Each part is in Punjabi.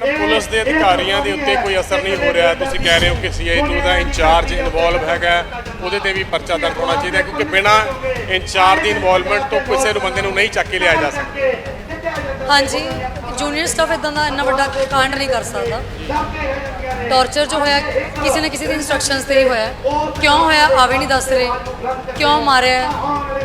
ਮੈਡਮ ਪੁਲਿਸ ਦੇ ਅਧਿਕਾਰੀਆਂ ਦੇ ਉੱਤੇ ਕੋਈ ਅਸਰ ਨਹੀਂ ਹੋ ਰਿਹਾ। ਤੁਸੀਂ ਕਹਿ ਰਹੇ ਹੋ ਕਿ ਸੀਆਈ2 ਦਾ ਇੰਚਾਰਜ ਇਨਵੋਲਵ ਹੈਗਾ ਉਹਦੇ ਤੇ ਵੀ ਪਰਚਾ ਦਰਜ ਹੋਣਾ ਚਾਹੀਦਾ ਕਿਉਂਕਿ ਬਿਨਾਂ ਇੰਚਾਰਜ ਦੀ ਇਨਵੋਲਵਮੈਂਟ ਤੋਂ ਕਿਸੇ ਨੂੰ ਬੰਦੇ ਨੂੰ ਨਹੀਂ ਚੱਕ ਕੇ ਲਿਆ ਜਾ ਸਕਦਾ। ਹਾਂਜੀ। ਜੂਨੀਅਰ ਸਟਾਫ ਇਦਾਂ ਦਾ ਇੰਨਾ ਵੱਡਾ ਕਾਂਡ ਨਹੀਂ ਕਰ ਸਕਦਾ। ਟੌਰਚਰ ਜੋ ਹੋਇਆ ਕਿਸੇ ਨਾ ਕਿਸੇ ਦੀ ਇਨਸਟਰਕਸ਼ਨਸ ਤੇ ਹੀ ਹੋਇਆ। ਕਿਉਂ ਹੋਇਆ ਆਵੇ ਨਹੀਂ ਦੱਸ ਰਹੇ। ਕਿਉਂ ਮਾਰਿਆ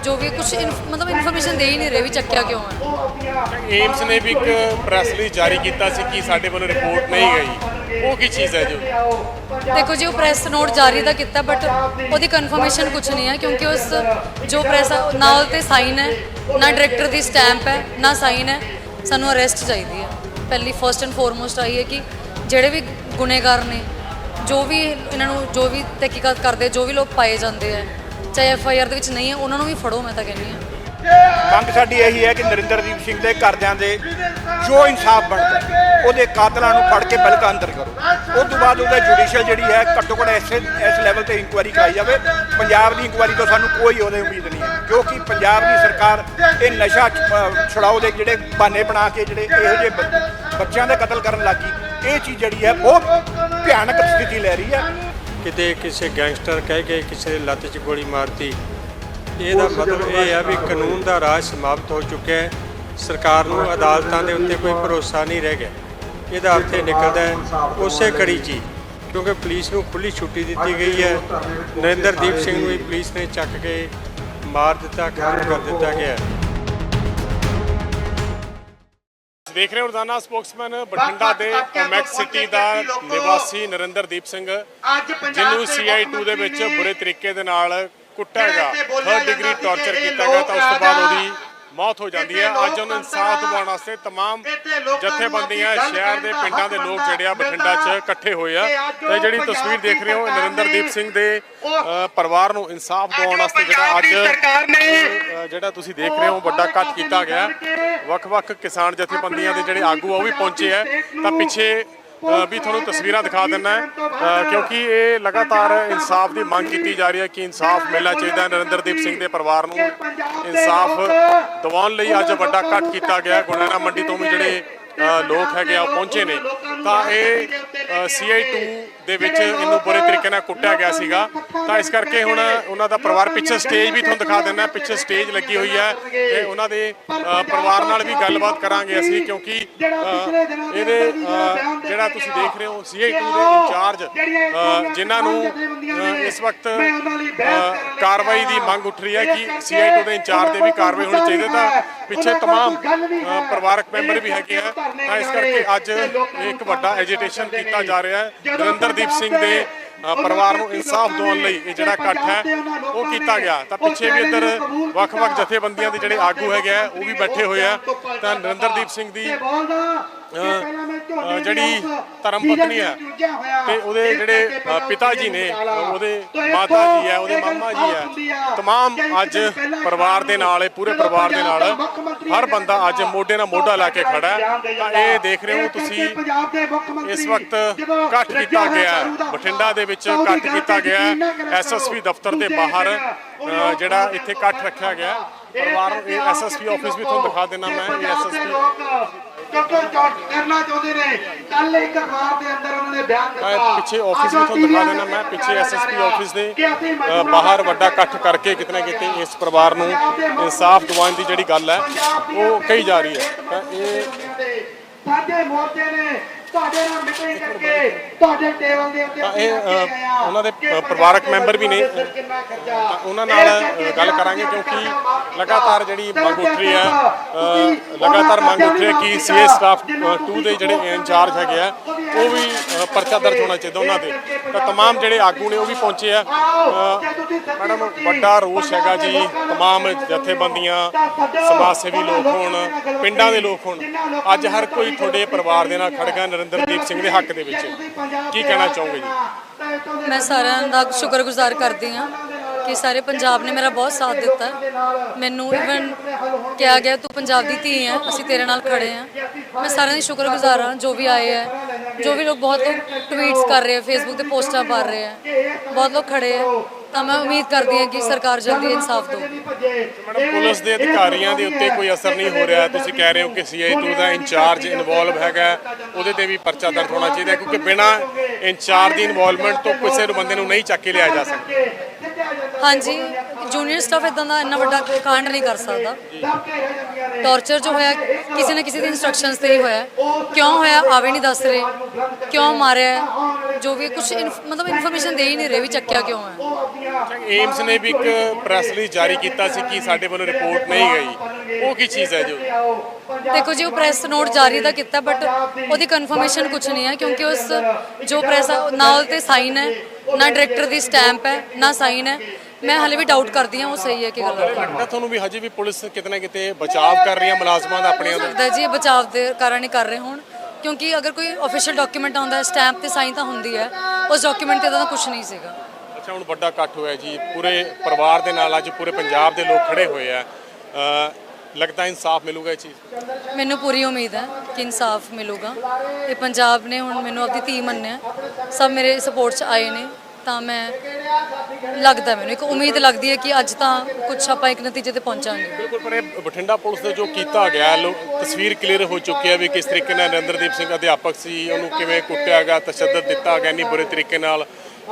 ਜੋ ਵੀ ਕੁਝ ਮਤਲਬ ਇਨਫੋਰਮੇਸ਼ਨ ਦੇ ਹੀ ਨਹੀਂ ਰਹੇ ਵੀ ਚੱਕਿਆ ਕਿਉਂ ਹੈ। ਏਮਸ ਨੇ ਵੀ ਇੱਕ ਪ੍ਰੈਸ ਰਿਲੀਜ਼ ਜਾਰੀ ਕੀਤਾ ਸੀ ਕਿ ਸਾਡੇ ਵੱਲੋਂ ਰਿਪੋਰਟ ਨਹੀਂ ਗਈ। ਉਹ ਕੀ ਚੀਜ਼ ਹੈ ਜੋ? ਦੇਖੋ ਜੀ ਉਹ ਪ੍ਰੈਸ ਨੋਟ ਜਾਰੀ ਤਾਂ ਕੀਤਾ ਬਟ ਉਹਦੀ ਕਨਫਰਮੇਸ਼ਨ ਕੁਝ ਨਹੀਂ ਹੈ ਕਿਉਂਕਿ ਉਸ ਜੋ ਪ੍ਰੈਸ ਨਾਲ ਤੇ ਸਾਈਨ ਹੈ। ਨਾ ਡਾਇਰੈਕਟਰ ਦੀ ਸਟੈਂਪ ਹੈ ਨਾ ਸਾਈਨ ਹੈ। ਸਾਨੂੰ ਅਰੈਸਟ ਚਾਹੀਦੀ ਹੈ। ਪਹਿਲੀ ਫਰਸਟ ਐਂਡ ਫੋਰਮੋਸਟ ਆਈ ਹੈ ਕਿ ਜਿਹੜੇ ਵੀ ਗੁਨੇਗਾਰ ਨੇ, ਜੋ ਵੀ ਇਹਨਾਂ ਨੂੰ ਜੋ ਵੀ ਤਹਿਕੀਕਾਤ ਕਰਦੇ, ਜੋ ਵੀ ਲੋਕ ਪਾਏ ਜਾਂਦੇ ਆ, ਚਾਹੇ ਐਫ ਆਈ ਆਰ ਦੇ ਵਿੱਚ ਨਹੀਂ ਹੈ, ਉਹਨਾਂ ਨੂੰ ਵੀ ਫੜੋ, ਮੈਂ ਤਾਂ ਕਹਿੰਦੀ ਹਾਂ। ਮੰਗ ਸਾਡੀ ਇਹੀ ਹੈ ਕਿ ਨਰਿੰਦਰਦੀਪ ਸਿੰਘ ਦੇ ਘਰਦਿਆਂ ਦੇ ਜੋ ਇਨਸਾਫ ਬਣਦਾ ਉਹਦੇ ਕਾਤਲਾਂ ਨੂੰ ਫੜ ਕੇ ਬਲਕਾ ਅੰਦਰ ਕਰੋ। ਉਸ ਤੋਂ ਬਾਅਦ ਉਹਦਾ ਜੁਡੀਸ਼ੀਅਲ ਜਿਹੜੀ ਹੈ, ਘੱਟੋ ਘੱਟ ਇਸ ਇਸ ਲੈਵਲ ਤੇ ਇਨਕੁਆਇਰੀ ਕਰਾਈ ਜਾਵੇ। ਪੰਜਾਬ ਦੀ ਇਨਕੁਆਇਰੀ ਤੋਂ ਸਾਨੂੰ ਕੋਈ ਉਹਦੇ ਉਮੀਦ ਨਹੀਂ ਹੈ, ਕਿਉਂਕਿ ਪੰਜਾਬ ਦੀ ਸਰਕਾਰ ਇਹ ਨਸ਼ਾ ਛ- ਛੁਡਾਓ ਦੇ ਜਿਹੜੇ ਬਹਾਨੇ ਬਣਾ ਕੇ ਜਿਹੜੇ ਇਹੋ ਜਿਹੇ ਬ- ਬੱਚਿਆਂ ਦੇ ਕਤਲ ਕਰਨ ਲੱਗੀ ਇਹ ਚੀਜ਼ ਜਿਹੜੀ ਹੈ ਬਹੁਤ ਭਿਆਨਕ ਸਥਿਤੀ ਲੈ ਰਹੀ ਹੈ। ਕਿਤੇ ਕਿਸੇ ਗੈਂਗਸਟਰ ਕਹਿ ਕੇ ਕਿਸੇ ਲੱਤ 'ਚ ਗੋਲੀ ਮਾਰਤੀ ਇਹਦਾ ਮਤਲਬ ਇਹ ਹੈ ਵੀ ਕਾਨੂੰਨ ਦਾ ਰਾਜ ਸਮਾਪਤ ਹੋ ਚੁੱਕਿਆ ਹੈ। ਸਰਕਾਰ ਨੂੰ ਅਦਾਲਤਾਂ ਦੇ ਉੱਤੇ ਕੋਈ ਭਰੋਸਾ ਨਹੀਂ ਰਹਿ ਗਿਆ। ਇਹਦਾ ਅਰਥ ਇਹ ਨਿਕਲਦਾ ਹੈ ਉਸੇ ਕੜੀ 'ਚ ਹੀ, ਕਿਉਂਕਿ ਪੁਲਿਸ ਨੂੰ ਖੁੱਲੀ ਛੁੱਟੀ ਦਿੱਤੀ ਗਈ ਹੈ। ਨਰਿੰਦਰਦੀਪ ਸਿੰਘ ਨੂੰ ਵੀ ਪੁਲਿਸ ਨੇ ਚੱਕ ਕੇ ਮਾਰ ਦਿੱਤਾ ਖਤਮ ਕਰ ਦਿੱਤਾ ਗਿਆ ਦੇਖ ਰਹੇ ਹੋ ਰੋਜ਼ਾਨਾ ਸਪੋਕਸਮੈਨ ਬਠਿੰਡਾ ਦੇ ਮੈਕਸ ਸਿਟੀ ਦਾ ਨਿਵਾਸੀ ਨਰਿੰਦਰਦੀਪ ਸਿੰਘ ਜਿਹਨੂੰ ਸੀਆਈ2 ਦੇ ਵਿੱਚ ਬੁਰੇ ਤਰੀਕੇ ਦੇ ਨਾਲ ਕੁੱਟਿਆ ਗਿਆ ਥਰਡ ਡਿਗਰੀ ਟਾਰਚਰ ਕੀਤਾ ਗਿਆ ਤਾਂ ਉਸ ਤੋਂ ਬਾਅਦ ਉਹਦੀ ਮੌਤ ਹੋ ਜਾਂਦੀ ਹੈ ਅੱਜ ਉਹਨੂੰ ਇਨਸਾਫ ਦਿਵਾਉਣ ਵਾਸਤੇ तमाम ਜਥੇਬੰਦੀਆਂ ਸ਼ਹਿਰ ਦੇ ਪਿੰਡਾਂ ਦੇ ਲੋਕ ਜਿਹੜੇ ਆ ਬਠਿੰਡਾ 'ਚ ਇਕੱਠੇ ਹੋਏ ਆ ਤੇ ਜਿਹੜੀ ਤਸਵੀਰ ਦੇਖ ਰਹੇ ਹੋ ਨਰਿੰਦਰਦੀਪ ਸਿੰਘ ਦੇ ਅ, ਪਰਿਵਾਰ ਨੂੰ ਇਨਸਾਫ ਦਿਵਾਉਣ ਵਾਸਤੇ ਜਿਹੜਾ ਅੱਜ ਅ, ਜਿਹੜਾ ਤੁਸੀਂ ਦੇਖ ਰਹੇ ਹੋ ਵੱਡਾ ਇਕੱਠ ਕੀਤਾ ਗਿਆ ਵੱਖ-ਵੱਖ ਕਿਸਾਨ ਜਥੇਬੰਦੀਆਂ ਦੇ ਜਿਹੜੇ ਆਗੂ ਆ ਉਹ ਵੀ ਪਹੁੰਚੇ ਆ ਤਾਂ ਪਿੱਛੇ ਅ, ਵੀ ਤੁਹਾਨੂੰ ਤਸਵੀਰਾਂ ਦਿਖਾ ਦਿੰਨਾ ਕਿਉਂਕਿ ਇਹ ਲਗਾਤਾਰ ਇਨਸਾਫ ਦੀ ਮੰਗ ਕੀਤੀ ਜਾ ਰਹੀ ਹੈ ਕਿ ਇਨਸਾਫ ਮਿਲਣਾ ਚਾਹੀਦਾ ਨਰਿੰਦਰਦੀਪ ਸਿੰਘ ਦੇ ਪਰਿਵਾਰ ਨੂੰ ਇਨਸਾਫ ਦਿਵਾਉਣ ਲਈ ਅੱਜ ਵੱਡਾ ਇਕੱਠ ਕੀਤਾ ਗਿਆ ਗੁਣਾਣਾ ਮੰਡੀ ਤੋਂ ਵੀ ਜਿਹੜੇ ਲੋਕ ਹੈਗੇ ਆ ਉਹ ਪਹੁੰਚੇ ਨੇ ਤਾਂ ਇਹ CI2 ਦੇ ਵਿੱਚ ਇਹਨੂੰ ਬੁਰੇ ਤਰੀਕੇ ਨਾਲ ਕੁੱਟਿਆ ਗਿਆ ਸੀਗਾ ਤਾਂ ਇਸ ਕਰਕੇ ਹੁਣ ਉਹਨਾਂ ਦਾ ਪਰਿਵਾਰ ਪਿੱਛੇ ਸਟੇਜ ਵੀ ਤੁਹਾਨੂੰ ਦਿਖਾ ਦਿੰਨਾ ਪਿੱਛੇ ਸਟੇਜ ਲੱਗੀ ਹੋਈ ਹੈ ਤੇ ਉਹਨਾਂ ਦੇ ਅ, ਪਰਿਵਾਰ ਨਾਲ ਵੀ ਗੱਲਬਾਤ ਕਰਾਂਗੇ ਅਸੀਂ ਕਿਉਂਕਿ ਅ, ਇਹਦੇ ਅ, ਜਿਹੜਾ ਤੁਸੀਂ ਦੇਖ ਰਹੇ ਹੋ CI2 ਦੇ ਇੰਚਾਰਜ ਅ, ਜਿਨ੍ਹਾਂ ਨੂੰ ਅ, ਇਸ ਵਕਤ ਅ, ਕਾਰਵਾਈ ਦੀ ਮੰਗ ਉੱਠ ਰਹੀ ਹੈ ਕਿ CI2 ਦੇ ਇੰਚਾਰਜ ਤੇ ਵੀ ਕਾਰਵਾਈ ਹੋਣੀ ਚਾਹੀਦੀ ਹੈ ਤਾਂ ਪਿੱਛੇ तमाम ਅ, ਪਰਿਵਾਰਕ ਮੈਂਬਰ ਵੀ ਹੈਗੇ ਆ ਤਾਂ ਇਸ ਕਰਕੇ ਅੱਜ ਇੱਕ ਵੱਡਾ ਐਜੀਟੇਸ਼ਨ ਕੀਤਾ ਜਾ ਰਿਹਾ ਹੈ। ਨਰਿੰਦਰਦੀਪ ਸਿੰਘ ਦੇ ਪਰਿਵਾਰ ਨੂੰ ਇਨਸਾਫ ਦਿਵਾਉਣ ਲਈ ਇਹ ਜਿਹੜਾ ਇਕੱਠ ਹੈ ਉਹ ਕੀਤਾ ਗਿਆ। ਤਾਂ ਪਿੱਛੇ ਵੀ ਇੱਧਰ ਵੱਖ-ਵੱਖ ਜਥੇਬੰਦੀਆਂ ਦੇ ਜਿਹੜੇ ਆਗੂ ਹੈਗੇ ਆ ਉਹ ਵੀ ਬੈਠੇ ਹੋਏ ਆ। ਤਾਂ ਨਰਿੰਦਰਦੀਪ ਸਿੰਘ ਦੀ ਜਿਹੜੀ ਧਰਮ ਪਤਨੀ ਹੈ ਤੇ ਉਹਦੇ ਜਿਹੜੇ ਅ, ਪਿਤਾ ਜੀ ਨੇ ਉਹਦੇ ਮਾਤਾ ਜੀ ਹੈ ਉਹਦੇ ਮਾਮਾ ਜੀ ਹੈ तमाम ਅੱਜ ਪਰਿਵਾਰ ਦੇ ਨਾਲ ਇਹ ਪੂਰੇ ਪਰਿਵਾਰ ਦੇ ਨਾਲ ਹਰ ਬੰਦਾ ਅੱਜ ਮੋਢੇ ਨਾਲ ਮੋਢਾ ਲਾ ਕੇ ਖੜਾ ਹੈ ਤਾਂ ਇਹ ਦੇਖ ਰਹੇ ਹੋ ਤੁਸੀਂ ਇਸ ਵਕਤ ਇਕੱਠ ਕੀਤਾ ਗਿਆ ਹੈ। ਬਠਿੰਡਾ ਦੇ ਵਿੱਚ ਇਕੱਠ ਕੀਤਾ ਗਿਆ ਐਸਐਸਪੀ ਦਫ਼ਤਰ ਦੇ ਬਾਹਰ ਅ, ਜਿਹੜਾ ਇੱਥੇ ਇਕੱਠ ਰੱਖਿਆ ਗਿਆ ਹੈ। ਪਰਿਵਾਰ ਨੂੰ ਇਹ ਐਸਐਸਪੀ ਆਫਿਸ ਵੀ ਤੁਹਾਨੂੰ ਦਿਖਾ ਦੇਣਾ ਮੈਂ ਇਹ ਐਸਐਸਪੀ ਕਿਉਂਕਿ ਕਰਨਾ ਚਾਹੁੰਦੇ ਨੇ। ਕੱਲ ਇੱਕ ਅਖਬਾਰ ਦੇ ਅੰਦਰ ਉਹਨਾਂ ਨੇ ਬਿਆਨ ਦਿੱਤਾ। ਮੈਂ ਪਿੱਛੇ ਆਫਿਸ ਵੀ ਤੁਹਾਨੂੰ ਦਿਖਾ ਦੇਣਾ ਮੈਂ ਪਿੱਛੇ ਐਸਐਸਪੀ ਆਫਿਸ ਦੇ ਬਾਹਰ ਵੱਡਾ ਇਕੱਠ ਕਰਕੇ ਕਿਤੇ ਨਾ ਕਿਤੇ ਇਸ ਪਰਿਵਾਰ ਨੂੰ ਇਨਸਾਫ ਦਿਵਾਉਣ ਦੀ ਜਿਹੜੀ ਗੱਲ ਹੈ ਉਹ ਕਹੀ ਜਾ ਰਹੀ ਹੈ। ਤਾਂ ਇਹ ਸਾਡੇ ਮੋਰਚੇ ਨੇ। ਤੁਹਾਡੇ ਨਾਲ ਮੀਟਿੰਗ ਕਰਕੇ ਤੁਹਾਡੇ ਟੇਬਲ ਦੇ ਉੱਤੇ ਤਾਂ ਇਹ ਅਸੀਂ ਲੈ ਅ, ਕੇ ਆਏ ਹਾਂ ਉਹਨਾਂ ਦੇ ਕਿ ਅ, ਪਰਿਵਾਰਕ ਮੈਂਬਰ ਵੀ ਨੇ ਪੰਜਾਬ ਦੇ ਕਿੰਨਾ ਖਰਚਾ ਤਾਂ ਉਹਨਾਂ ਨਾਲ ਅ, ਗੱਲ ਕਰਾਂਗੇ ਕਿਉਂਕਿ ਲਗਾਤਾਰ ਜਿਹੜੀ ਮੰਗ ਉੱਠ ਰਹੀ ਹੈ ਅ, ਲਗਾਤਾਰ ਮੰਗ ਉੱਠ ਰਹੀ ਹੈ ਕਿ ਸੀਏ ਸਟਾਫ 2 ਦੇ ਜਿਹੜੇ ਇੰਚਾਰਜ ਹੈਗੇ ਆ ਉਹ ਵੀ ਅ, ਪਰਚਾ ਦਰਜ ਹੋਣਾ ਚਾਹੀਦਾ ਉਹਨਾਂ ਦੇ ਤਾਂ तमाम ਜਿਹੜੇ ਆਗੂ ਨੇ ਉਹ ਵੀ ਪਹੁੰਚੇ ਆ ਅ, ਮੈਡਮ ਵੱਡਾ ਰੋਸ ਹੈਗਾ ਜੀ तमाम ਜਥੇਬੰਦੀਆਂ ਸਮਾਜ ਸੇਵੀ ਲੋਕ ਹੋਣ ਪਿੰਡਾਂ ਦੇ ਲੋਕ ਹੋਣ ਅੱਜ ਹਰ ਕੋਈ ਤੁਹਾਡੇ ਪਰਿਵਾਰ ਦੇ ਨਾਲ ਖੜ ਗਿਆ ਨਰਿੰਦਰਦੀਪ ਸਿੰਘ ਦੇ ਹੱਕ ਦੇ ਵਿੱਚ। ਕੀ ਕਹਿਣਾ ਚਾਹੋਗੇ ਜੀ? ਮੈਂ ਸਾਰਿਆਂ ਦਾ ਸ਼ੁਕਰਗੁਜ਼ਾਰ ਕਰਦੀ ਹਾਂ ਕਿ ਸਾਰੇ ਪੰਜਾਬ ਨੇ ਮੇਰਾ ਬਹੁਤ ਸਾਥ ਦਿੱਤਾ ਮੈਨੂੰ ਇਵਨ ਕਿਹਾ ਗਿਆ ਤੂੰ ਪੰਜਾਬ ਦੀ ਧੀ ਹੈ ਅਸੀਂ ਤੇਰੇ ਨਾਲ ਖੜੇ ਹਾਂ। ਮੈਂ ਸਾਰਿਆਂ ਦੀ ਸ਼ੁਕਰਗੁਜ਼ਾਰ ਹਾਂ ਜੋ ਵੀ ਆਏ ਹੈ। ਜੋ ਵੀ ਲੋਕ ਬਹੁਤ ਲੋਕ ਟਵੀਟਸ ਕਰ ਰਹੇ ਹੈ ਫੇਸਬੁੱਕ ਤੇ ਪੋਸਟਾਂ ਪਾ ਰਹੇ ਹੈ। ਬਹੁਤ ਲੋਕ ਖੜੇ ਹੈ। ਤਾਂ ਮੈਂ ਉਮੀਦ ਕਰਦੀ ਹਾਂ ਕਿ ਸਰਕਾਰ ਜਲਦੀ ਇਨਸਾਫ ਮੈਡਮ ਪੁਲਿਸ ਦੇ ਅਧਿਕਾਰੀਆਂ ਦੇ ਉੱਤੇ ਕੋਈ ਅਸਰ ਨਹੀਂ ਹੋ ਰਿਹਾ। ਤੁਸੀਂ ਕਹਿ ਰਹੇ ਹੋ ਕਿ CI2 ਦਾ ਇੰਚਾਰਜ ਇਨਵੋਲਵ ਹੈਗਾ। ਉਹਦੇ ਤੇ ਵੀ ਪਰਚਾ ਦਰਜ ਹੋਣਾ ਚਾਹੀਦਾ ਕਿਉਂਕਿ ਬਿਨਾਂ ਇੰਚਾਰਜ ਦੀ ਇਨਵੋਲਵਮੈਂਟ ਤੋਂ ਕਿਸੇ ਬੰਦੇ ਨੂੰ ਨਹੀਂ ਚੱਕ ਕੇ ਲਿਆ ਜਾ ਸਕਦਾ। ਹਾਂਜੀ। ਜੂਨੀਅਰ ਸਟਾਫ ਇਦਾਂ ਦਾ ਇੰਨਾ ਵੱਡਾ ਕਾਂਡ ਨਹੀਂ ਕਰ ਸਕਦਾ। ਟੌਰਚਰ ਜੋ ਹੋਇਆ ਕਿਸੇ ਨਾ ਕਿਸੇ ਦੀ ਇਨਸਟਰਕਸ਼ਨਸ ਤੇ ਹੀ ਹੋਇਆ। ਕਿਉਂ ਹੋਇਆ ਆਵੇ ਨਹੀਂ ਦੱਸ ਰਹੇ। ਕਿਉਂ ਮਾਰਿਆ ਜੋ ਵੀ ਕੁਝ ਮਤਲਬ ਇਨਫੋਰਮੇਸ਼ਨ ਦੇ ਹੀ ਨਹੀਂ ਰਹੇ ਵੀ ਚੱਕਿਆ ਕਿਉਂ ਹੈ। ਏਮਸ ਨੇ ਵੀ ਇੱਕ ਪ੍ਰੈਸ ਰਿਲੀਜ਼ ਜਾਰੀ ਕੀਤਾ ਸੀ ਕਿ ਸਾਡੇ ਵੱਲੋਂ ਰਿਪੋਰਟ ਨਹੀਂ ਗਈ। ਉਹ ਕੀ ਚੀਜ਼ ਹੈ ਜੋ ਦੇਖੋ ਜੀ ਉਹ ਪ੍ਰੈਸ ਨੋਟ ਜਾਰੀ ਤਾਂ ਕੀਤਾ ਬਟ ਉਹਦੀ ਕਨਫਰਮੇਸ਼ਨ ਕੁਝ ਨਹੀਂ ਹੈ ਕਿਉਂਕਿ ਉਸ ਜੋ ਪ੍ਰੈਸ ਨਾਲ ਤੇ ਸਾਈਨ ਹੈ। ਨਾ ਡਾਇਰੈਕਟਰ ਦੀ ਸਟੈਂਪ ਹੈ ਨਾ ਸਾਈਨ ਹੈ। ਮੈਂ ਹਾਲੇ ਵੀ ਡਾਊਟ ਕਰਦੀ ਹਾਂ ਉਹ ਸਹੀ ਹੈ ਕਿ ਗਲਤ ਹੈ। ਲੱਗਦਾ ਤੁਹਾਨੂੰ ਵੀ ਹਜੇ ਵੀ ਪੁਲਿਸ ਕਿਤੇ ਨਾ ਕਿਤੇ ਬਚਾਅ ਕਰ ਰਹੀ ਹੈ ਮੁਲਾਜ਼ਮਾਂ ਦਾ ਆਪਣਿਆਂ ਦਾ? ਲੱਗਦਾ ਜੀ ਇਹ ਬਚਾਅ ਦੇ ਕਾਰਨ ਹੀ ਕਰ ਰਹੇ ਹੋਣ ਕਿਉਂਕਿ ਅਗਰ ਕੋਈ ਅਫੀਸ਼ੀਅਲ ਡਾਕੂਮੈਂਟ ਆਉਂਦਾ ਹੈ ਸਟੈਂਪ ਤੇ ਸਾਈਨ ਤਾਂ ਹੁੰਦੀ ਹੈ ਉਸ ਡਾਕੂਮੈਂਟ ਤੇ ਤਾਂ ਕੁਝ ਨਹੀਂ ਸੀਗਾ। ਅੱਛਾ ਹੁਣ ਵੱਡਾ ਇਕੱਠ ਹੋਇਆ ਜੀ ਪੂਰੇ ਪਰਿਵਾਰ ਦੇ ਨਾਲ ਅੱਜ ਪੂਰੇ ਪੰਜਾਬ ਦੇ ਲੋਕ ਖੜੇ ਹੋਏ ਆ। ਅ, ਲੱਗਦਾ ਇਨਸਾਫ ਮਿਲੂਗਾ ਇਹ ਚੀਜ਼? ਮੈਨੂੰ ਪੂਰੀ ਉਮੀਦ ਹੈ ਕਿ ਇਨਸਾਫ ਮਿਲੂਗਾ। ਇਹ ਪੰਜਾਬ ਨੇ ਹੁਣ ਮੈਨੂੰ ਆਪਣੀ ਧੀ ਮੰਨਿਆ। ਸਭ ਮੇਰੇ ਸਪੋਰਟ 'ਚ ਆਏ ਨੇ। ਤਾਂ ਮੈਂ ਲੱਗਦਾ ਮੈਨੂੰ ਇੱਕ ਉਮੀਦ ਲੱਗਦੀ ਹੈ ਕਿ ਅੱਜ ਤਾਂ ਕੁਝ ਆਪਾਂ ਇੱਕ ਨਤੀਜੇ ਤੇ ਪਹੁੰਚਾਂਗੇ। ਬਿਲਕੁਲ ਪਰ ਇਹ ਬਠਿੰਡਾ ਪੁਲਿਸ ਦੇ ਜੋ ਕੀਤਾ ਗਿਆ ਲੋ ਤਸਵੀਰ ਕਲੀਅਰ ਹੋ ਚੁੱਕੀ ਹੈ ਵੀ ਕਿਸ ਤਰੀਕੇ ਨਾਲ ਨਰਿੰਦਰਦੀਪ ਸਿੰਘ ਅਧਿਆਪਕ ਸੀ ਉਹਨੂੰ ਕਿਵੇਂ ਕੁੱਟਿਆ ਗਿਆ ਤਸ਼ੱਦਦ ਦਿੱਤਾ ਗਿਆ ਨਹੀਂ ਬੁਰੇ ਤਰੀਕੇ ਨਾਲ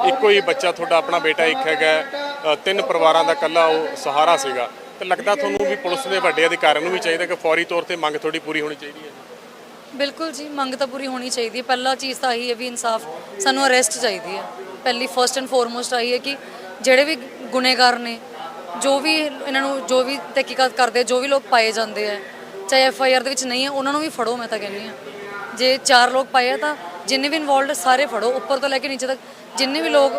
ਇੱਕੋ ਹੀ ਬੱਚਾ ਤੁਹਾਡਾ ਆਪਣਾ ਬੇਟਾ ਇੱਕ ਹੈਗਾ ਤਿੰਨ ਪਰਿਵਾਰਾਂ ਦਾ ਕੱਲਾ ਉਹ ਸਹਾਰਾ ਸੀਗਾ। ਤੇ ਲੱਗਦਾ ਤੁਹਾਨੂੰ ਵੀ ਪੁਲਿਸ ਦੇ ਵੱਡੇ ਅਧਿਕਾਰੀਆਂ ਨੂੰ ਵੀ ਚਾਹੀਦਾ ਕਿ ਫੌਰੀ ਤੌਰ ਤੇ ਮੰਗ ਤੁਹਾਡੀ ਪੂਰੀ ਹੋਣੀ ਚਾਹੀਦੀ ਹੈ ਬਿਲਕੁਲ ਜੀ ਮੰਗ ਤਾਂ ਪੂਰੀ ਹੋਣੀ ਚਾਹੀਦੀ ਹੈ। ਪਹਿਲਾ ਚੀਜ਼ ਤਾਂ ਇਹੀ ਹੈ ਵੀ ਇਨਸਾਫ ਸਾਨੂੰ ਅਰੈਸਟ ਚਾਹੀਦੀ ਹੈ। ਪਹਿਲੀ ਫਰਸਟ ਐਂਡ ਫੋਰਮੋਸਟ ਆਈ ਹੈ ਕਿ ਜਿਹੜੇ ਵੀ ਗੁਨੇਗਾਰ ਨੇ ਜੋ ਵੀ ਇਹਨਾਂ ਨੂੰ ਜੋ ਵੀ ਤਹਿਕੀਕਾਤ ਕਰਦੇ ਆ, ਜੋ ਵੀ ਲੋਕ ਪਾਏ ਜਾਂਦੇ ਆ ਚਾਹੇ ਐਫ ਆਈ ਆਰ ਦੇ ਵਿੱਚ ਨਹੀਂ ਹੈ ਉਹਨਾਂ ਨੂੰ ਵੀ ਫੜੋ ਮੈਂ ਤਾਂ ਕਹਿੰਦੀ ਹਾਂ। ਜੇ ਚਾਰ ਲੋਕ ਪਾਏ ਆ ਤਾਂ ਜਿੰਨੇ ਵੀ ਇਨਵੋਲਡ ਸਾਰੇ ਫੜੋ ਉੱਪਰ ਤੋਂ ਲੈ ਕੇ ਨੀਚੇ ਤੱਕ ਜਿੰਨੇ ਵੀ ਲੋਕ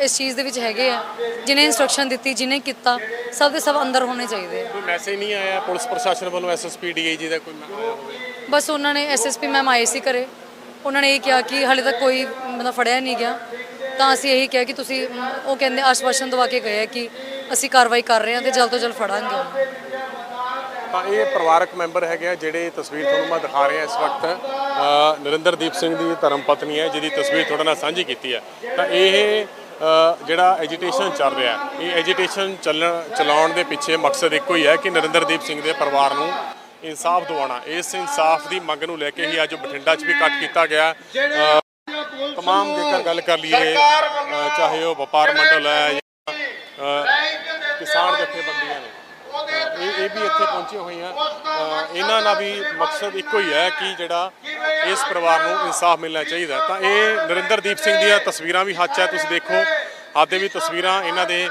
ਇਸ ਚੀਜ਼ ਦੇ ਵਿੱਚ ਹੈਗੇ ਆ ਜਿਨੇ ਇਨਸਟਰਕਸ਼ਨ ਦਿੱਤੀ ਜਿਨੇ ਕੀਤਾ ਸਭ ਦੇ ਸਭ ਅੰਦਰ ਹੋਣੇ ਚਾਹੀਦੇ ਆ। ਕੋਈ ਮੈਸੇਜ ਨਹੀਂ ਆਇਆ ਪੁਲਿਸ ਪ੍ਰਸ਼ਾਸਨ ਵੱਲੋਂ ਐਸਐਸਪੀ ਡੀਆਈਜੀ ਦਾ ਕੋਈ ਮੈਸੇਜ ਆਇਆ ਹੋਵੇ? ਬਸ ਉਹਨਾਂ ਨੇ ਐਸਐਸਪੀ ਮੈਮ ਆਏ ਸੀ ਕਰੇ ਉਹਨਾਂ ਨੇ ਇਹ ਕਿਹਾ ਕਿ ਹਾਲੇ ਤੱਕ ਕੋਈ ਮਤਲਬ ਫੜਿਆ ਨਹੀਂ ਗਿਆ। ਤਾਂ ਅਸੀਂ ਇਹੀ ਕਿਹਾ ਕਿ ਤੁਸੀਂ ਉਹ ਕਹਿੰਦੇ ਆਸ਼ਵਾਸਨ ਦਵਾ ਕੇ ਗਏ ਆ ਕਿ ਅਸੀਂ ਕਾਰਵਾਈ ਕਰ ਰਹੇ ਹਾਂ ਤੇ ਜਲਦ ਤੋਂ ਜਲਦ ਫੜਾਂਗੇ। ਤਾਂ ਇਹ ਪਰਿਵਾਰਕ ਮੈਂਬਰ ਹੈਗੇ ਆ ਜਿਹੜੇ ਤਸਵੀਰ ਤੁਹਾਨੂੰ ਮੈਂ ਦਿਖਾ ਰਿਹਾ ਇਸ ਵਕਤ। ਨਰਿੰਦਰਦੀਪ ਸਿੰਘ ਦੀ ਧਰਮ ਪਤਨੀ ਹੈ ਜਿਹਦੀ ਤਸਵੀਰ ਤੁਹਾਡੇ ਨਾਲ ਸਾਂਝੀ ਕੀਤੀ ਹੈ। ਤਾਂ ਇਹ ਜਿਹੜਾ ਐਜੀਟੇਸ਼ਨ ਚੱਲ ਰਿਹਾ ਇਹ ਐਜੀਟੇਸ਼ਨ ਚੱਲਣ, ਚਲਾਉਣ ਦੇ ਪਿੱਛੇ ਮਕਸਦ ਇੱਕੋ ਹੀ ਹੈ ਕਿ ਨਰਿੰਦਰਦੀਪ ਸਿੰਘ ਦੇ ਪਰਿਵਾਰ ਨੂੰ ਇਨਸਾਫ ਦਿਵਾਉਣਾ। ਇਸ ਇਨਸਾਫ ਦੀ ਮੰਗ ਨੂੰ ਲੈ ਕੇ ਹੀ ਅੱਜ ਬਠਿੰਡਾ 'ਚ ਵੀ ਇਕੱਠ ਕੀਤਾ ਗਿਆ। ਤਮਾਮ ਜੇਕਰ ਗੱਲ ਕਰ ਲਈਏ ਚਾਹੇ ਉਹ ਵਪਾਰ ਮੰਡਲ ਹੈ ਜਾਂ ਕਿਸਾਨ ਜਥੇਬੰਦੀਆਂ ਨੇ ਇਹ ਇਹ ਵੀ ਇੱਥੇ ਪਹੁੰਚੀਆਂ ਹੋਈਆਂ ਅ, ਇਹਨਾਂ ਦਾ ਵੀ ਮਕਸਦ ਇੱਕੋ ਹੀ ਹੈ ਕਿ ਜਿਹੜਾ ਇਸ ਪਰਿਵਾਰ ਨੂੰ ਇਨਸਾਫ ਮਿਲਣਾ ਚਾਹੀਦਾ। ਤਾਂ ਇਹ ਨਰਿੰਦਰਦੀਪ ਸਿੰਘ ਦੀਆਂ ਤਸਵੀਰਾਂ ਵੀ ਹੱਥ 'ਚ ਹੈ ਤੁਸੀਂ ਦੇਖੋ ਹੱਥ ਦੇ ਵੀ ਤਸਵੀਰਾਂ ਇਹਨਾਂ ਦੇ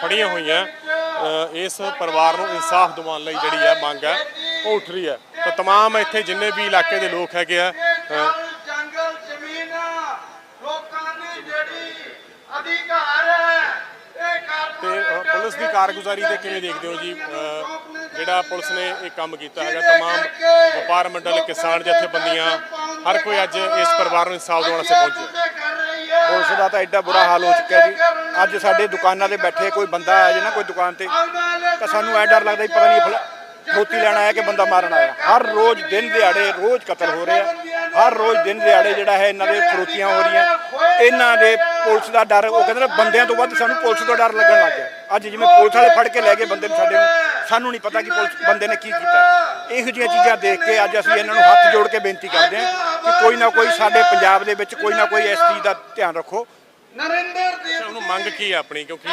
ਫੜੀਆਂ ਹੋਈਆਂ ਇਸ ਪਰਿਵਾਰ ਨੂੰ ਇਨਸਾਫ ਦਿਵਾਉਣ ਲਈ ਜਿਹੜੀ ਹੈ ਮੰਗ ਹੈ ਉਹ ਉੱਠ ਰਹੀ ਹੈ ਤਾਂ ਤਮਾਮ ਇੱਥੇ ਜਿੰਨੇ ਵੀ ਇਲਾਕੇ ਦੇ ਲੋਕ ਹੈਗੇ ਆ ਅ, ਜੰਗਲ ਜ਼ਮੀਨ ਲੋਕਾਂ ਦੀ ਜਿਹੜੀ ਅਧਿਕਾਰ ਹੈ ਇਹ ਤੇ ਅ, ਪੁਲਿਸ ਦੀ ਕਾਰਗੁਜ਼ਾਰੀ ਤੇ ਕਿਵੇਂ ਦੇਖਦੇ ਹੋ ਜੀ? ਜਿਹੜਾ ਪੁਲਿਸ ਨੇ ਇਹ ਕੰਮ ਕੀਤਾ ਹੈਗਾ ਤਮਾਮ ਵਪਾਰ ਮੰਡਲ ਕਿਸਾਨ ਜਥੇਬੰਦੀਆਂ ਹਰ ਕੋਈ ਅੱਜ ਇਸ ਪਰਿਵਾਰ ਨੂੰ ਇਨਸਾਫ ਦਿਵਾਉਣ ਵਾਸਤੇ ਪਹੁੰਚੇ ਪੁਲਿਸ ਦਾ ਤਾਂ ਐਡਾ ਬੁਰਾ ਹਾਲ ਹੋ ਚੁੱਕਿਆ ਜੀ। ਅੱਜ ਸਾਡੇ ਦੁਕਾਨਾਂ ਤੇ ਬੈਠੇ ਕੋਈ ਬੰਦਾ ਆ ਜੇ ਨਾ ਕੋਈ ਦੁਕਾਨ ਤੇ ਤਾਂ ਸਾਨੂੰ ਐ ਡਰ ਲੱਗਦਾ ਪਤਾ ਨਹੀਂ ਫਲਾ- ਫਰੋਤੀ ਲੈਣ ਆਇਆ ਕਿ ਬੰਦਾ ਮਾਰਨ ਆਇਆ। ਹਰ ਰੋਜ਼ ਦਿਨ ਦਿਹਾੜੇ ਰੋਜ਼ ਕਤਲ ਹੋ ਰਹੇ। ਆ ਹਰ ਰੋਜ਼ ਦਿਨ ਦਿਹਾੜੇ ਜਿਹੜਾ ਹੈ ਇਹਨਾਂ ਦੇ ਫਰੋਤੀਆਂ ਹੋ ਰਹੀਆਂ। ਇਹਨਾਂ ਦੇ ਪੁਲਿਸ ਦਾ ਡਰ ਉਹ ਕਹਿੰਦੇ ਨੇ ਬੰਦਿਆਂ ਤੋਂ ਵੱਧ ਸਾਨੂੰ ਪੁਲਿਸ ਤੋਂ ਡਰ ਲੱਗਣ ਲੱਗ ਗਿਆ। ਅੱਜ ਜਿਵੇਂ ਪੁਲਿਸ ਵਾਲੇ ਫੜ ਕੇ ਲੈ ਗਏ ਬੰਦੇ ਨੂੰ ਸਾਡੇ ਨੂੰ ਸਾਨੂੰ ਨਹੀਂ ਪਤਾ ਕਿ ਪੁਲਿਸ ਬੰਦੇ ਨੇ ਕੀ ਕੀਤਾ। ਇਹੋ ਜਿਹੀਆਂ ਚੀਜ਼ਾਂ ਦੇਖ ਕੇ ਅੱਜ ਅਸੀਂ ਇਹਨਾਂ ਨੂੰ ਹੱਥ ਜੋੜ ਕੇ ਬੇਨਤੀ ਕਰਦੇ ਹਾਂ ਕਿ ਕੋਈ ਨਾ ਕੋਈ ਸਾਡੇ ਪੰਜਾਬ ਦੇ ਵਿੱਚ ਕੋਈ ਨਾ ਕੋਈ ਇਸ ਚੀਜ਼ ਦਾ ਧਿਆਨ ਰੱਖੋ। ਨਰਿੰਦਰ ਦੀ ਉਹਨੂੰ ਮੰਗ ਕੀ ਹੈ ਆਪਣੀ? ਕਿਉਂਕਿ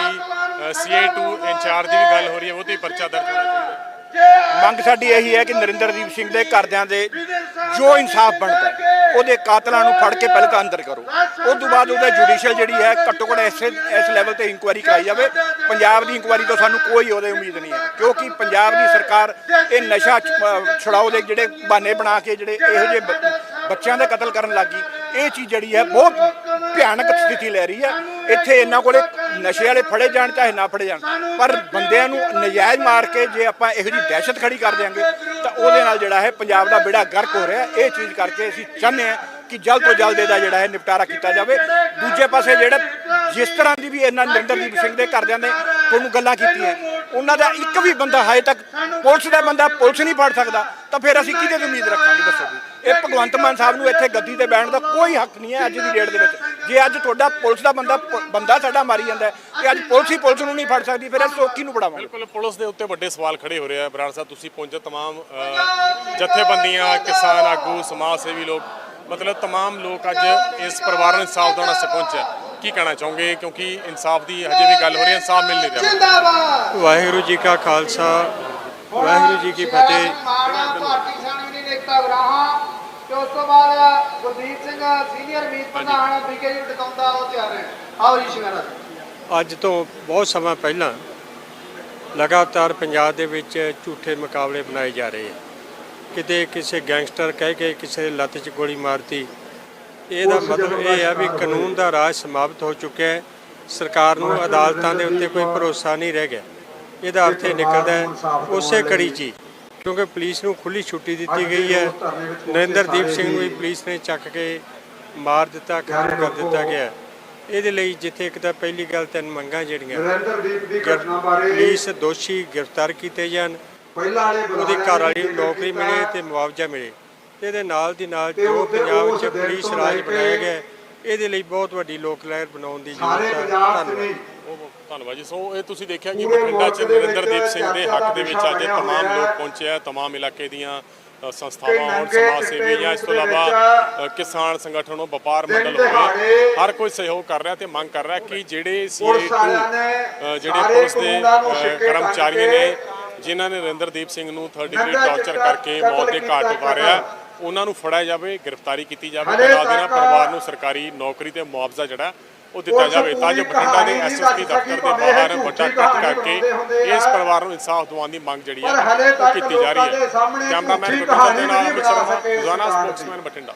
ਸੀਆਈ2 ਇੰਚਾਰਜ ਦੀ ਵੀ ਗੱਲ ਹੋ ਰਹੀ ਹੈ ਉਹ ਤੇ ਹੀ ਪਰਚਾ ਦਰਜ ਹੋਣਾ ਚਾਹੀਦਾ ਮੰਗ ਸਾਡੀ ਇਹੀ ਹੈ ਕਿ ਨਰਿੰਦਰਦੀਪ ਸਿੰਘ ਦੇ ਘਰਦਿਆਂ ਦੇ ਜੋ ਇਨਸਾਫ ਬਣਦਾ ਉਹਦੇ ਕਾਤਲਾਂ ਨੂੰ ਫੜ ਕੇ ਪਹਿਲਾਂ ਤਾਂ ਅੰਦਰ ਕਰੋ। ਉਸ ਤੋਂ ਬਾਅਦ ਉਹਦਾ ਜੁਡੀਸ਼ੀਅਲ ਜਿਹੜੀ ਹੈ, ਘੱਟੋ ਘੱਟ ਇਸ ਇਸ ਲੈਵਲ ਤੇ ਇਨਕੁਆਇਰੀ ਕਰਾਈ ਜਾਵੇ। ਪੰਜਾਬ ਦੀ ਇਨਕੁਆਇਰੀ ਤੋਂ ਸਾਨੂੰ ਕੋਈ ਉਹਦੇ ਉਮੀਦ ਨਹੀਂ ਹੈ, ਕਿਉਂਕਿ ਪੰਜਾਬ ਦੀ ਸਰਕਾਰ ਇਹ ਨਸ਼ਾ ਛ- ਛੁਡਾਓ ਦੇ ਜਿਹੜੇ ਬਹਾਨੇ ਬਣਾ ਕੇ ਜਿਹੜੇ ਇਹੋ ਜਿਹੇ ਬ- ਬੱਚਿਆਂ ਦੇ ਕਤਲ ਕਰਨ ਲੱਗੀ ਇਹ ਚੀਜ਼ ਜਿਹੜੀ ਹੈ ਬਹੁਤ ਭਿਆਨਕ ਸਥਿਤੀ ਲੈ ਰਹੀ ਹੈ। ਇੱਥੇ ਇਹਨਾਂ ਕੋਲੇ ਨਸ਼ੇ ਵਾਲੇ ਫੜੇ ਜਾਣ ਚਾਹੇ ਨਾ ਫੜੇ ਜਾਣ, ਪਰ ਬੰਦਿਆਂ ਨੂੰ ਨਜਾਇਜ਼ ਮਾਰ ਕੇ ਜੇ ਆਪਾਂ ਇਹੋ ਜਿਹੀ ਦਹਿਸ਼ਤ ਖੜੀ ਕਰ ਦਿਆਂਗੇ, ਤਾਂ ਉਹਦੇ ਨਾਲ ਜਿਹੜਾ ਹੈ ਪੰਜਾਬ ਦਾ ਬੇੜਾ ਗਰਕ ਹੋ ਰਿਹਾ ਇਹ ਚੀਜ਼ ਕਰਕੇ ਅਸੀਂ ਚਾਹੁੰਦੇ ਹਾਂ ਕਿ ਜਲਦ ਤੋਂ ਜਲਦ ਇਹਦਾ ਜਿਹੜਾ ਹੈ ਨਿਪਟਾਰਾ ਕੀਤਾ ਜਾਵੇ। ਦੂਜੇ ਪਾਸੇ ਜਿਹੜਾ ਜਿਸ ਤਰ੍ਹਾਂ ਦੀ ਵੀ ਇਹਨਾਂ ਨਰਿੰਦਰਦੀਪ ਸਿੰਘ ਦੇ ਘਰਦਿਆਂ ਨੇ ਤੁਹਾਨੂੰ ਗੱਲਾਂ ਕੀਤੀਆਂ, ਉਹਨਾਂ ਦਾ ਇੱਕ ਵੀ ਬੰਦਾ ਹਜੇ ਤੱਕ ਪੁਲਿਸ ਦਾ ਬੰਦਾ ਪੁਲਿਸ ਨਹੀਂ ਫੜ ਸਕਦਾ, ਤਾਂ ਫਿਰ ਅਸੀਂ ਕਿਹਦੇ ਤੇ ਉਮੀਦ ਰੱਖਾਂਗੇ ਦੱਸੋ ਜੀ? ਇਹ ਭਗਵੰਤ ਮਾਨ ਸਾਹਿਬ ਨੂੰ ਇੱਥੇ ਗੱਦੀ ਤੇ ਬੈਠਣ ਦਾ ਕੋਈ ਹੱਕ ਨਹੀਂ ਹੈ ਅੱਜ ਦੀ ਡੇਟ ਦੇ ਵਿੱਚ ਜੇ ਅੱਜ ਤੁਹਾਡਾ ਪੁਲਿਸ ਦਾ ਬੰਦਾ ਬੰਦਾ ਸਾਡਾ ਮਾਰੀ ਜਾਂਦਾ ਹੈ, ਤੇ ਅੱਜ ਪੁਲਿਸ ਹੀ ਪੁਲਿਸ ਨੂੰ ਨਹੀਂ ਫੜ ਸਕਦੀ ਫਿਰ ਅਸੀਂ ਸੋਕੀ ਨੂੰ ਪੜਾਵਾਂਗੇ ਬਿਲਕੁਲ ਪੁਲਿਸ ਦੇ ਉੱਤੇ ਵੱਡੇ ਸਵਾਲ ਖੜੇ ਹੋ ਰਹੇ ਆ ਬਰਾੜ ਸਾਹਿਬ ਤੁਸੀਂ ਪਹੁੰਚੇ तमाम ਅ, ਜਥੇਬੰਦੀਆਂ ਕਿਸਾਨ ਆਗੂ ਸਮਾਜ ਸੇਵੀ ਲੋਕ ਮਤਲਬ तमाम ਲੋਕ ਅੱਜ ਇਸ ਪਰਿਵਾਰ ਨੂੰ ਇਨਸਾਫ ਦਿਵਾਉਣ ਵਾਸਤੇ ਪਹੁੰਚੇ ਆ। ਕੀ ਕਹਿਣਾ ਚਾਹੋਗੇ ਕਿਉਂਕਿ ਇਨਸਾਫ ਦੀ ਹਜੇ ਵੀ ਗੱਲ ਹੋ ਰਹੀ ਹੈ ਇਨਸਾਫ ਮਿਲ ਨਹੀਂ ਰਿਹਾ ਜਿੰਦਾਬਾਦ ਵਾਹਿਗੁਰੂ ਜੀ ਕਾ ਖਾਲਸਾ ਵਾਹਿਗੁਰੂ ਜੀ ਕੀ ਫਤਿਹ ਮਾਣਾ ਭਾਰਤੀ ਕਿਸਾਨ ਯੂਨੀਅਨ ਏਕਤਾ ਗਰਾਹਾਂ ਤੇ ਉਸ ਤੋਂ ਬਾਅਦ ਗੁਰਦੀਪ ਸਿੰਘ ਸੀਨੀਅਰ ਮੀਤ ਪ੍ਰਧਾਨ ਬੀਕੇ ਜੀ ਟਿਕਾਉਂਦਾ ਉਹ ਤਿਆਰ ਹੈ ਆਓ ਜੀ ਸ਼ਿਕਾਰਾ ਅੱਜ ਤੋਂ ਬਹੁਤ ਸਮਾਂ ਪਹਿਲਾਂ ਲਗਾਤਾਰ ਪੰਜਾਬ ਦੇ ਵਿੱਚ ਝੂਠੇ ਮੁਕਾਬਲੇ ਬਣਾਏ ਜਾ ਰਹੇ ਆ। ਕਿਤੇ ਕਿਸੇ ਗੈਂਗਸਟਰ ਕਹਿ ਕੇ ਕਿਸੇ ਦੇ ਲੱਤ 'ਚ ਗੋਲੀ ਮਾਰਤੀ ਇਹਦਾ ਮਤਲਬ ਇਹ ਆ ਵੀ ਕਾਨੂੰਨ ਦਾ ਰਾਜ ਸਮਾਪਤ ਹੋ ਚੁੱਕਿਆ ਹੈ। ਸਰਕਾਰ ਨੂੰ ਅਦਾਲਤਾਂ ਦੇ ਉੱਤੇ ਕੋਈ ਭਰੋਸਾ ਨਹੀਂ ਰਹਿ ਗਿਆ। ਇਹਦਾ ਅਰਥ ਇਹ ਨਿਕਲਦਾ ਹੈ ਉਸੇ ਕੜੀ 'ਚ ਹੀ, ਕਿਉਂਕਿ ਪੁਲਿਸ ਨੂੰ ਖੁੱਲੀ ਛੁੱਟੀ ਦਿੱਤੀ ਗਈ ਹੈ। ਨਰਿੰਦਰਦੀਪ ਸਿੰਘ ਨੂੰ ਵੀ ਪੁਲਿਸ ਨੇ ਚੱਕ ਕੇ ਮਾਰ ਦਿੱਤਾ ਖਤਮ ਕਰ ਦਿੱਤਾ ਗਿਆ। ਇਹਦੇ ਲਈ ਜਿੱਥੇ ਇੱਕ ਤਾਂ ਪਹਿਲੀ ਗੱਲ ਤਿੰਨ ਮੰਗਾਂ ਜਿਹੜੀਆਂ ਨਰਿੰਦਰਦੀਪ ਦੀ ਘਟਨਾ ਬਾਰੇ ਪੁਲਿਸ ਦੋਸ਼ੀ ਗ੍ਰਿਫਤਾਰ ਕੀਤੇ ਜਾਣ। ਪਹਿਲਾਂ ਵਾਲੇ ਉਹਦੀ ਘਰ ਵਾਲੀ ਨੂੰ ਨੌਕਰੀ ਮਿਲੇ ਤੇ ਮੁਆਵਜ਼ਾ ਮਿਲੇ। ਇਹਦੇ ਨਾਲ ਦੀ ਨਾਲ ਜੋ ਪੰਜਾਬ ਵਿੱਚ ਪੁਲਿਸ ਰਾਜ ਬਣਾਇਆ ਗਿਆ ਇਹਦੇ ਲਈ ਬਹੁਤ ਵੱਡੀ ਲੋਕ ਲਹਿਰ ਬਣਾਉਣ ਦੀ ਸਾਰੇ ਜ਼ਰੂਰਤ ਹੈ ਪੰਜਾਬ 'ਚ ਧੰਨਵਾਦ ਨਹੀਂ ਉਹ ਧੰਨਵਾਦ ਜੀ ਸੋ ਇਹ ਤੁਸੀਂ ਦੇਖਿਆ ਕਿ ਪੂਰੇ ਬਠਿੰਡਾ ਚ ਮੁਲਕ ਦੇ ਨਰਿੰਦਰਦੀਪ ਵਿੱਚ ਸਿੰਘ ਦੇ ਚਰਚਾ ਦਾ ਹੱਕ ਦੇ ਵਿੱਚ ਵਿਸ਼ਾ ਅੱਜ ਬਣਿਆ तमाम ਹੋਇਆ ਲੋਕ ਹੈ। ਪਹੁੰਚੇ ਆ तमाम ਇਲਾਕੇ ਦੀਆਂ ਅ, ਸੰਸਥਾਵਾਂ ਔਰ ਨੰਗੇ ਸਮਾਜ ਸੇਵੀ ਚਿੱਟੇ ਜਾਂ ਇਸ ਤੋਂ ਰੂਪ ਦੇ ਇਲਾਵਾ ਵਿੱਚ ਅ, ਕਿਸਾਨ ਸੰਗਠਨ ਹੋ ਵਪਾਰ ਦਿਨ ਮੰਡਲ ਹੋਵੇ ਦਿਹਾੜੇ ਹਰ ਕੋਈ ਸਹਿਯੋਗ ਕਰ ਰਿਹਾ ਤੇ ਮੰਗ ਕਰ ਰਿਹਾ ਕਿ ਜਿਹੜੇ ਪੁਲਿਸ ਵਾਲਿਆਂ ਸੀਏ ਨੇ ਜਿਹੜੇ ਸਾਰੇ ਪੁਲਿਸ ਦੇ ਕਾਨੂੰਨਾਂ ਨੂੰ ਅ, ਸਿੱਕੇ ਕਰਮਚਾਰੀ ਕਰਕੇ ਨੇ ਜਿਨ੍ਹਾਂ ਨੇ ਨਰਿੰਦਰਦੀਪ ਸਿੰਘ ਨੂੰ ਥਰਡ ਡਿਗਰੀ ਨੰਗਾ ਟਾਰਚਰ ਚਿੱਟਾ ਕਰਕੇ ਮੌਤ ਦੇ ਕਤਲ ਘਾਟ ਕੀਤਾ ਉਤਾਰਿਆ ਕਤਲ। ਉਹਨਾਂ ਨੂੰ ਫੜਿਆ ਜਾਵੇ ਗ੍ਰਿਫਤਾਰੀ ਕੀਤੀ ਜਾਵੇ ਤੇ ਨਾਲ ਦੀ ਨਾਲ ਪਰਿਵਾਰ ਨੂੰ ਸਰਕਾਰੀ ਨੌਕਰੀ ਤੇ ਮੁਆਵਜ਼ਾ ਜਿਹੜਾ ਉਹ ਦਿੱਤਾ ਜਾਵੇ ਤਾਂ ਜੋ ਬਠਿੰਡਾ ਦੇ ਐਸਐਸਪੀ ਦਫ਼ਤਰ ਦੇ ਬਾਹਰ ਵੱਡਾ ਕਹਾਣੀ ਕਰਕੇ ਇਸ। ਪਰਿਵਾਰ ਨੂੰ ਇਨਸਾਫ ਦਿਵਾਉਣ ਦੀ ਮੰਗ ਜਿਹੜੀ ਹੈ ਉਹ ਕੀਤੀ ਜਾ ਰਹੀ ਹੈ ਕੈਮਰਾਮੈਨ ਗੁਰਪ੍ਰੀਤ ਦੇ ਨਾਲ ਅਮਿਤ ਸ਼ਰਮਾ ਰੋਜ਼ਾਨਾ। ਸਪੋਕਸਮੈਨ ਬਠਿੰਡਾ